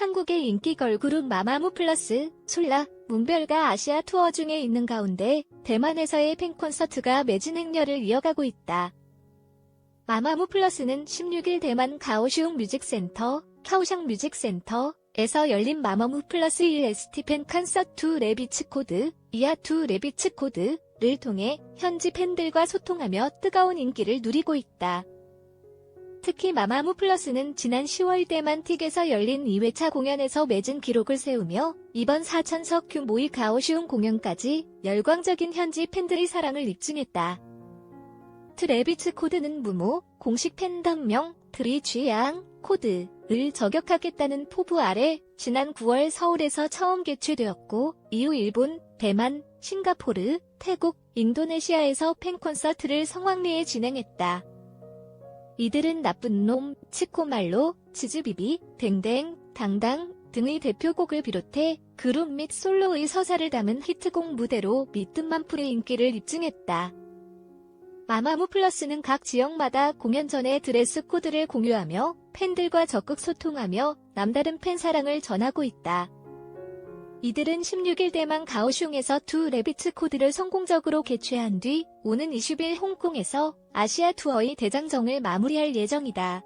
한국의 인기 걸그룹 마마무 플러스, 솔라, 문별가 아시아 투어 중에 있는 가운데 대만에서의 팬콘서트가 매진 행렬을 이어가고 있다. 마마무 플러스는 16일 대만 가오슝 뮤직센터, 카오샹 뮤직센터 에서 열린 마마무 플러스 1 ST 팬 콘서트 레비츠 코드, 이하투 레비츠 코드 를 통해 현지 팬들과 소통하며 뜨거운 인기를 누리고 있다. 특히 마마무 플러스는 지난 10월 대만 틱에서 열린 2회차 공연에서 매진 기록을 세우며 이번 4천석 규모의 가오슝 공연까지 열광적인 현지 팬들의 사랑을 입증했다. 트레비츠 코드는 무모, 공식 팬덤명 트리쥐양 코드를 저격하겠다는 포부 아래 지난 9월 서울에서 처음 개최되었고 이후 일본, 대만, 싱가포르, 태국, 인도네시아에서 팬 콘서트를 성황리에 진행했다. 이들은 나쁜 놈, 치코말로, 치즈비비, 댕댕, 당당 등의 대표곡을 비롯해 그룹 및 솔로의 서사를 담은 히트곡 무대로 믿음만풀의 인기를 입증했다. 마마무 플러스는 각 지역마다 공연 전에 드레스 코드를 공유하며 팬들과 적극 소통하며 남다른 팬 사랑을 전하고 있다. 이들은 16일 대만 가오슝에서 두 레비츠 코드를 성공적으로 개최한 뒤 오는 20일 홍콩에서 아시아 투어의 대장정을 마무리할 예정이다.